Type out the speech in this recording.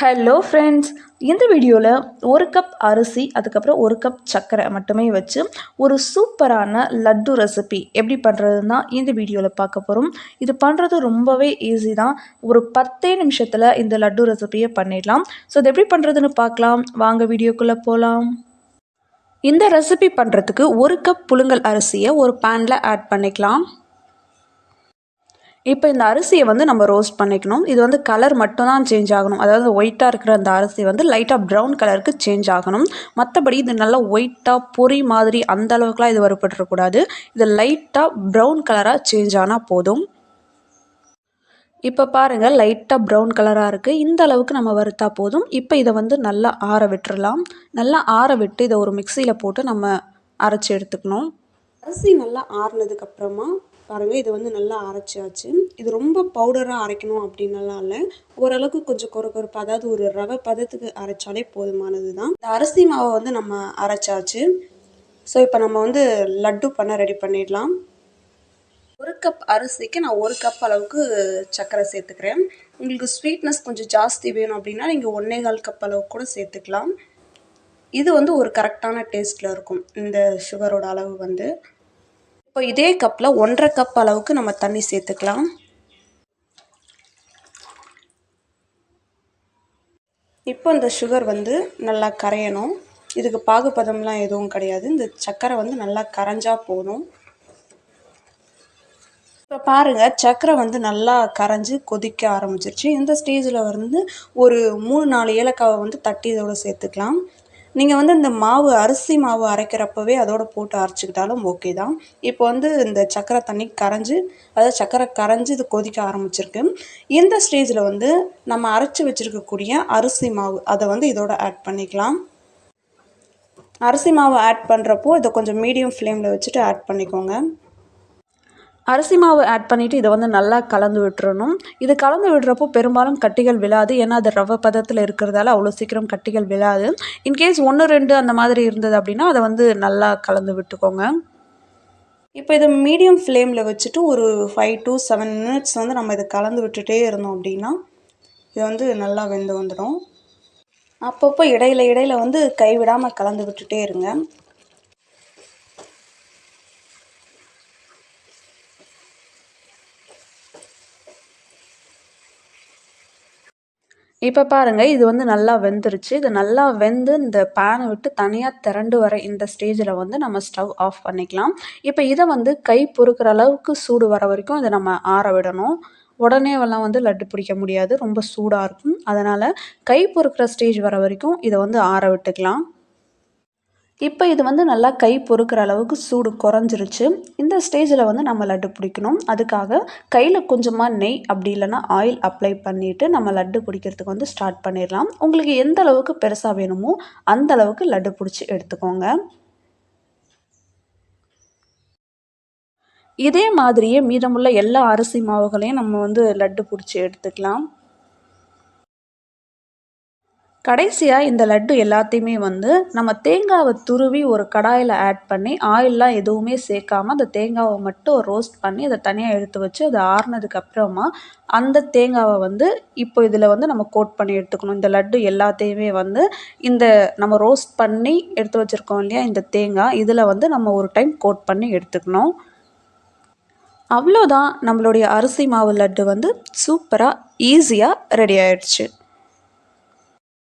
Hello friends இந்த வீடியோவில் ஒரு கப் அரிசி அதுக்கப்புறம் ஒரு கப் சர்க்கரை மட்டுமே வச்சு ஒரு சூப்பரான லட்டு ரெசிபி எப்படி பண்ணுறதுன்னா தான் இந்த வீடியோவில் பார்க்க போகிறோம் இது பண்ணுறது ரொம்பவே ஈஸி தான். ஒரு பத்தே நிமிஷத்தில் இந்த லட்டு ரெசிபியை பண்ணிடலாம். ஸோ இது எப்படி பண்ணுறதுன்னு பார்க்கலாம். வாங்க வீடியோக்குள்ளே போகலாம் இந்த ரெசிபி பண்ணுறதுக்கு ஒரு கப் புழுங்கல் அரிசியை ஒரு பேனில் ஆட் பண்ணிக்கலாம். இப்போ இந்த அரிசியை வந்து நம்ம ரோஸ்ட் பண்ணிக்கணும். இது வந்து கலர் மட்டும் தான் சேஞ்ச் ஆகணும். அதாவது ஒயிட்டாக இருக்கிற அந்த அரிசி வந்து லைட்டாக ப்ரௌன் கலருக்கு சேஞ்ச் ஆகணும். மற்றபடி இது நல்லா ஒயிட்டாக பொறி மாதிரி அந்த அளவுக்குலாம் இது வறுபட்டுறக்கூடாது. இது லைட்டாக ப்ரௌன் கலராக சேஞ்ச் ஆனால் போதும். இப்போ பாருங்கள் லைட்டாக ப்ரௌன் கலராக இருக்குது இந்த அளவுக்கு நம்ம வறுத்தா போதும். இப்போ இதை வந்து நல்லா ஆற விட்டுறலாம். நல்லா ஆற விட்டு இதை ஒரு மிக்சியில் போட்டு நம்ம அரைச்சி எடுத்துக்கணும். அரிசி நல்லா ஆறுனதுக்கப்புறமா பாருங்கள் இது வந்து நல்லா அரைச்சாச்சு. இது ரொம்ப பவுடராக அரைக்கணும் அப்படின்னலாம் இல்லை ஓரளவுக்கு கொஞ்சம் குறை கொரப்பு அதாவது ஒரு ரவை பதத்துக்கு அரைச்சாலே போதுமானது தான் இந்த அரிசி மாவை வந்து நம்ம அரைச்சாச்சு. ஸோ இப்போ நம்ம வந்து லட்டு பண்ண ரெடி பண்ணிடலாம். ஒரு கப் அரிசிக்கு நான் ஒரு கப் அளவுக்கு சர்க்கரை சேர்த்துக்கிறேன். உங்களுக்கு ஸ்வீட்னஸ் கொஞ்சம் ஜாஸ்தி வேணும் அப்படின்னா நீங்கள் ஒன்றே கால் கப் அளவுக்கு கூட சேர்த்துக்கலாம். இது வந்து ஒரு கரெக்டான டேஸ்ட்டில் இருக்கும் இந்த சுகரோட அளவு வந்து. இப்போ இதே கப்பில் ஒன்றரை கப் அளவுக்கு நம்ம தண்ணி சேர்த்துக்கலாம். இப்போ இந்த சுகர் வந்து நல்லா கரையணும். இதுக்கு பாகுபதம்லாம் எதுவும் கிடையாது. இந்த சர்க்கரை வந்து நல்லா கரைஞ்சா போதும். இப்போ பாருங்கள் சர்க்கரை வந்து நல்லா கரைஞ்சி கொதிக்க ஆரம்பிச்சிருச்சு. இந்த ஸ்டேஜில் வந்து ஒரு மூணு நாலு ஏலக்காவை வந்து தட்டி இதோடு சேர்த்துக்கலாம். நீங்கள் வந்து இந்த மாவு அரிசி மாவு அரைக்கிறப்பவே அதோடு போட்டு அரைச்சிக்கிட்டாலும் ஓகே தான். இப்போ வந்து இந்த சக்கரை தண்ணி கரைஞ்சி அதாவது சக்கரை கரைஞ்சி இது கொதிக்க ஆரம்பிச்சிருக்கு. இந்த ஸ்டேஜில் வந்து நம்ம அரைச்சி வச்சுருக்கக்கூடிய அரிசி மாவு அதை வந்து இதோட ஆட் பண்ணிக்கலாம். அரிசி மாவு ஆட் பண்ணுறப்போ இதை கொஞ்சம் மீடியம் ஃப்ளேமில் வச்சுட்டு ஆட் பண்ணிக்கோங்க. அரிசி மாவு ஆட் பண்ணிவிட்டு இதை வந்து நல்லா கலந்து விட்டுறணும். இது கலந்து விடுறப்போ பெரும்பாலும் கட்டிகள் விழாது. ஏன்னா அது ரவை பதத்தில் இருக்கிறதால அவ்வளோ சீக்கிரம் கட்டிகள் விழாது. இன்கேஸ் ஒன்று ரெண்டு அந்த மாதிரி இருந்தது அப்படின்னா அதை வந்து நல்லா கலந்து விட்டுக்கோங்க. இப்போ இதை மீடியம் ஃப்ளேமில் வச்சுட்டு ஒரு ஃபைவ் டு செவன் மினிட்ஸ் வந்து நம்ம இதை கலந்து விட்டுட்டே இருந்தோம் அப்படின்னா இது வந்து நல்லா வெந்து வந்துடும். அப்பப்போ இடையில இடையில வந்து கைவிடாமல் கலந்து விட்டுட்டே இருங்க. இப்போ பாருங்கள் இது வந்து நல்லா வெந்துருச்சு. இது நல்லா வெந்து இந்த பேனை விட்டு தனியாக திரண்டு வர இந்த ஸ்டேஜில் வந்து நம்ம ஸ்டவ் ஆஃப் பண்ணிக்கலாம். இப்போ இதை வந்து கை பொறுக்கிற அளவுக்கு சூடு வர வரைக்கும் இதை நம்ம ஆற விடணும். உடனே எல்லாம் வந்து லட்டு பிடிக்க முடியாது. ரொம்ப சூடாக இருக்கும். அதனால் கை பொறுக்கிற ஸ்டேஜ் வர வரைக்கும் இதை வந்து ஆற விட்டுக்கலாம். இப்போ இது வந்து நல்லா கை பொறுக்கிற அளவுக்கு சூடு குறைஞ்சிருச்சு. இந்த ஸ்டேஜில் வந்து நம்ம லட்டு பிடிக்கணும். அதுக்காக கையில் கொஞ்சமாக நெய் அப்படி இல்லைன்னா ஆயில் அப்ளை பண்ணிவிட்டு நம்ம லட்டு பிடிக்கிறதுக்கு வந்து ஸ்டார்ட் பண்ணிடலாம். உங்களுக்கு எந்த அளவுக்கு பெருசாக வேணுமோ அந்த அளவுக்கு லட்டு பிடிச்சி எடுத்துக்கோங்க. இதே மாதிரியே மீதமுள்ள எல்லா அரிசி மாவுகளையும் நம்ம வந்து லட்டு பிடிச்சி எடுத்துக்கலாம். கடைசியாக இந்த லட்டு எல்லாத்தையுமே வந்து நம்ம தேங்காவை துருவி ஒரு கடாயில் ஆட் பண்ணி ஆயிலெலாம் எதுவுமே சேர்க்காம அந்த தேங்காவை மட்டும் ரோஸ்ட் பண்ணி அதை தனியாக எடுத்து வச்சு அது ஆறுனதுக்கு அப்புறமா அந்த தேங்காவை வந்து இப்போ இதில் வந்து நம்ம கோட் பண்ணி எடுத்துக்கணும். இந்த லட்டு எல்லாத்தையுமே வந்து இந்த நம்ம ரோஸ்ட் பண்ணி எடுத்து வச்சுருக்கோம் இல்லையா இந்த தேங்காய் இதில் வந்து நம்ம ஒரு டைம் கோட் பண்ணி எடுத்துக்கணும். அவ்வளோதான் நம்மளுடைய அரிசி மாவு லட்டு வந்து சூப்பராக ஈஸியாக ரெடி ஆயிடுச்சு.